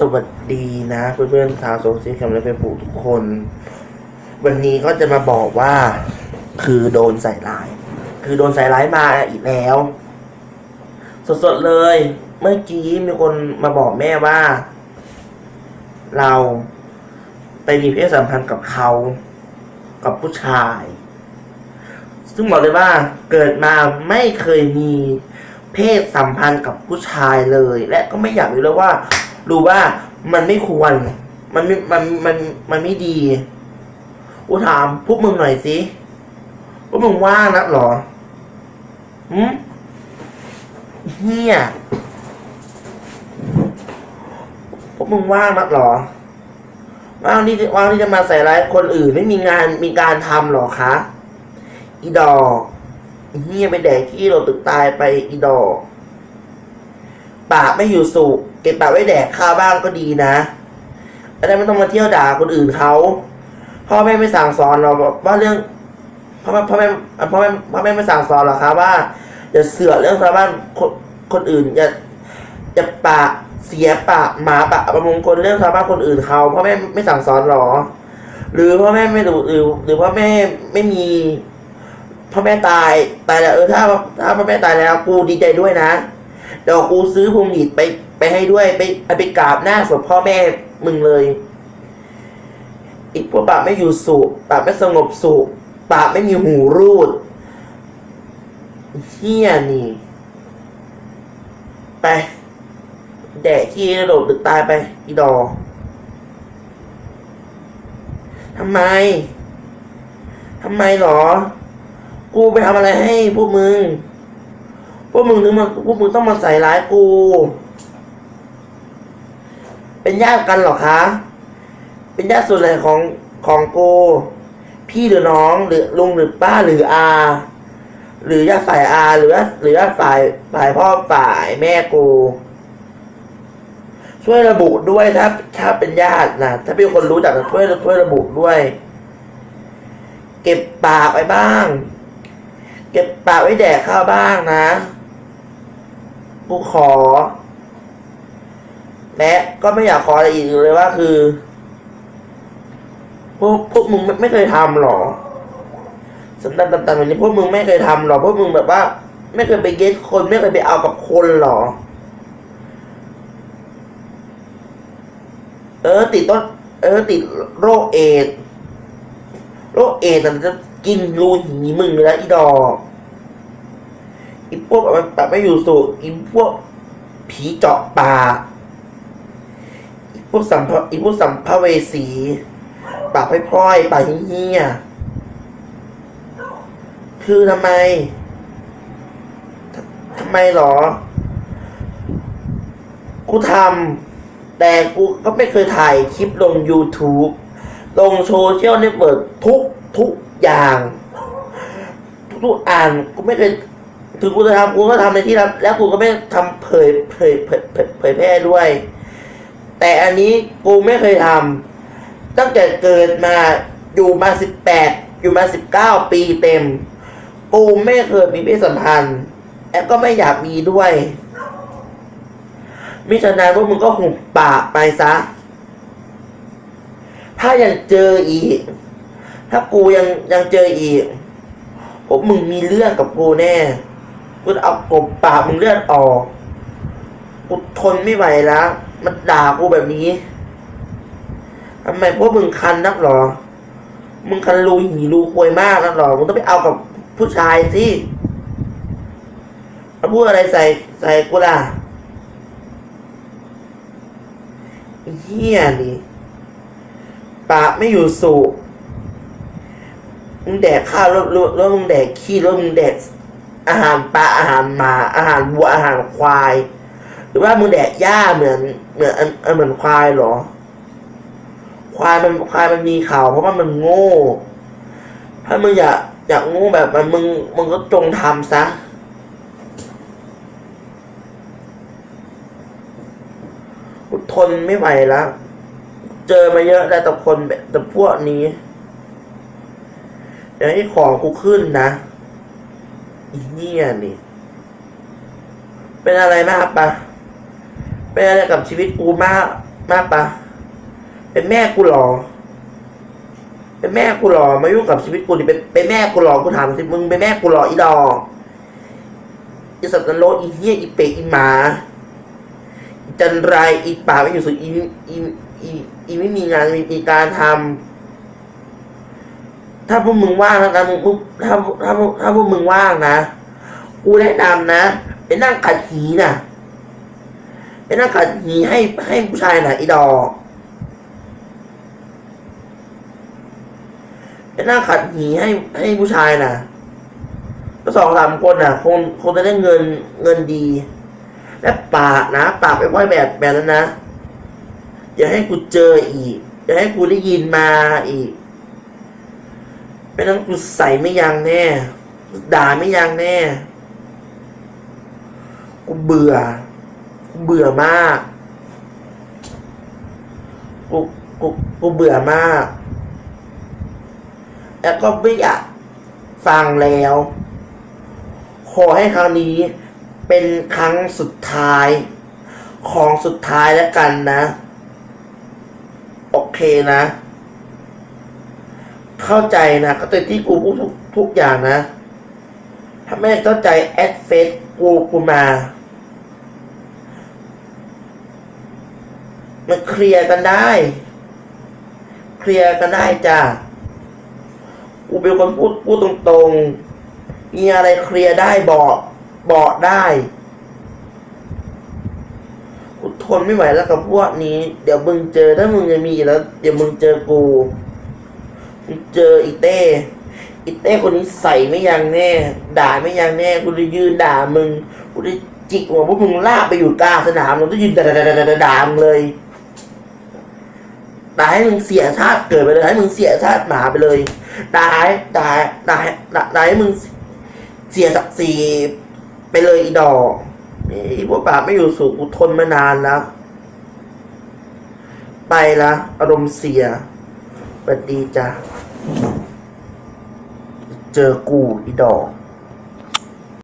สวัสดีนะเพื่อนๆชาวโซเชียลแคมและเฟซบุ๊กทุกคน วันนี้ก็จะมาบอกว่า คือโดนใส่ร้าย คือโดนใส่ร้ายมาอีกแล้ว สดๆเลย เมื่อกี้มีคนมาบอกแม่ว่า เราไปมีเพศสัมพันธ์กับเขา กับผู้ชาย ซึ่งบอกเลยว่าเกิดมาไม่เคยมีเพศสัมพันธ์กับผู้ชายเลย และก็ไม่อยากรู้เลยว่า รู้ว่ามันไม่ควร มันไม่มันมันมันไม่ดีกูถามพวกมึงหน่อยสิพวกมึงว่างนักหรอหืมเฮียพวกมึงว่างนักหรอ ว่างที่จะว่างที่จะมาใส่ร้ายคนอื่นไม่มีงานมีการทำหรอคะอีดอกอีเฮียไปแดกขี้เราตึกตายไปอีดอกปากไม่อยู่สุข เก็บปากไว้แดกข้าวบ้างก็ดีนะจะได้ไม่ต้องมาเที่ยวด่าคนอื่นเขาพ่อแม่ไม่สั่งสอนเราว่าเรื่องพ่อแม่พ่อแม่พ่อแม่พ่อแม่ไม่สั่งสอนหรอครับว่าอย่าเสือเรื่องชาวบ้านคนคนอื่นอย่าอย่าปากเสียปากหมาปากประมงคลเรื่องชาวบ้านคนอื่นเขาพ่อแม่ไม่สั่งสอนหรอ หรือพ่อแม่ไม่รู้หรือหรือพ่อแม่ไม่มีพ่อแม่ตายตายแล้วเออถ้าถ้าพ่อแม่ตายแล้วกูดีใจด้วยนะเดี๋ยวกูซื้อพวงหลีดไป ให้ด้วยไปไปกราบหน้าศพพ่อแม่มึงเลย อีกพวกปากไม่อยู่สุปากไม่สงบสุปากไม่มีหูรูดเฮียนี่ ไป แดกขี้กระโดดตึกตายไป อีดอทำไม ทำไมหรอ กูไปทำอะไรให้พวกมึง พวกมึงถึงมาพวกมึงต้องมาใส่ร้ายกู เป็นญาติกันเหรอคะ เป็นญาติส่วนไหนของของโก พี่หรือน้องหรือลุงหรือป้าหรืออา หรือญาติฝ่ายอา หรือว่าหรือญาติฝ่ายฝ่ายพ่อฝ่ายแม่กูช่วยระบุด้วยถ้าถ้าเป็นญาตินะถ้าเป็นคนรู้จักช่วยช่วยระบุด้วย เก็บปากไว้บ้าง เก็บปากไว้แดกข้าวบ้างนะ กูขอ และก็ไม่อยากขออะไรอีกเลยว่าคือ พวกพวกมึงไม่ไมเคยทำหรอสันดานต่างๆแบบนี้พวกมึงไม่เคยทำหรอพวกมึงแบบว่า ไม่เคยไปเก็ตคนไม่เคยไปเอากับคนหรอ เออ ติดต้นเออ ติดโรคเอดโรคเอดส์มันจะกินรูหีมึงแล้วอีดอกอีพวกแบบแบบไม่อยู่สุขอีพวกผีเจาะปาก พวกสัมภอีพวกสัมภเวสี ปากพร่อยๆปากเหี้ยคือทำไมทำไมหรอ กูทำแต่กูก็ไม่เคยถ่ายคลิปลง YouTube ลงโซเชียลเน็ตเวิร์กทุกทุกอย่าง ทุกๆอ่านกูไม่เคยถึงกูจะทำกูก็ทำในที่รับ แล้วกูก็ไม่ทำเผยเผยเผยเผยเผยแพร่ด้วย แต่อันนี้กูไม่เคยทำตั้งแต่เกิดมาอยู่มาสิบแปดอยู่มาสิบเก้าปีเต็ม กูไม่เคยมีเพศสัมพันธ์และก็ไม่อยากมีด้วย มิฉะนั้นพวกมึงก็หุบปากไปซะ ถ้ายังเจออีก ถ้ากูยังยังเจออีกพวกมึงมีเรื่องกับกูแน่กูจะเอากบปากมึงเลือดออกกูทนไม่ไหวแล้ว มันด่ากูแบบนี้ทำไมพวกมึงคันนักหรอ มึงคันรูหีรูควยมากนักหรอ มึงต้องไปเอากับผู้ชายสิมาพูดอะไรใส่ใส่กูล่ะเฮียนี่ปากไม่อยู่สุขมึงแดกข้าวแล้วแล้วมึงแดกขี้แล้วมึงแดกอาหารปลาอาหารหมา อาหารวัวอาหารควาย รือว่ามึงแดกหญ้าเหมือนเหมือนอันเหมือนควายเหรอ ควายมันควายมันมีเขาเพราะว่ามันโง่ ถ้ามึงอยากอยากโง่แบบมันมึงมึงก็จงทำซะทนไม่ไหวแล้ว เจอมาเยอะแล้วแต่คนแบบแต่พวกนี้เดี๋ยวให้ของกูขึ้นนะอีเนี่ยนี่ เป็นอะไรมากปะ เป็นอะไรกับชีวิตกูมากมากปะเป็นแม่กูหรอ เป็นแม่กูหรอมายุ่งกับชีวิตกูดิเป็นเป็นแม่กูหรอกูถามสิมึงเป็นแม่กูหรออีดอกอีสัตว์นรกอีเหี้ยอีเป็ดอีหมาอีจันไรอีป่าไม่อยู่สุดอีอีอีอีไม่มีงานมีการทำถ้าพวกมึงว่างนะมึงมึงถ้าถ้าถ้าพวกมึงว่างนะ กูแนะนำนะไปนั่งขัดหีน่ะ ไปนั่งขัดหีให้ให้ผู้ชายน่ะอีดอกไปนั่งขัดหีให้ให้ผู้ชายน่ะก็สองสามคนน่ะคงคงจะได้เงินเงินดี และปากนะปากไปไหว้แบบแบบนั้นนะอย่าให้กูเจออีกอย่าให้กูได้ยินมาอีกไม่นั้นกูใส่ไม่ยังแน่ด่าไม่ยังแน่ กูเบื่อ เบื่อมาก กูกูกูเบื่อมาก แล้วก็ไม่อยากฟังแล้ว ขอให้ครั้งนี้เป็นครั้งสุดท้าย ของสุดท้ายแล้วกันนะ โอเคนะ เข้าใจนะเข้าใจที่กูพูดทุกทุกอย่างนะ ถ้าไม่เข้าใจแอดเฟซกูกูมา มันเคลียร์กันได้ เคลียร์กันได้จ้ะกูเป็นคนพูดพูดตรงๆ มีอะไรเคลียร์ได้บอกบอกได้กูทนไม่ไหวแล้วกับพวกนี้ เดี๋ยวมึงเจอถ้ามึงยังมีแล้ว เดี๋ยวมึงเจอกูมึงเจออีเต้อีเต้คนนี้ใส่ไม่ยังแน่ ด่าไม่ยังแน่กูจะยืนด่ามึงกูจะจิกหัวพวกมึงลากไปอยู่กลางสนามมึงจะยืนด่าด่าด่าด่าด่ามึงเลย ด่าให้มึงเสียชาติเกิดไปเลยให้มึงเสียชาติหมาไปเลยดาให้ด่าด่าให้ด่าด่าให้มึงเสียศักดิ์ศรีไปเลยอีดอกนี่พวกปากไม่อยู่สูงกูทนมานานแล้ว ไปละอารมณ์เสียสวัสดีจ้ะเจอกูอีดอก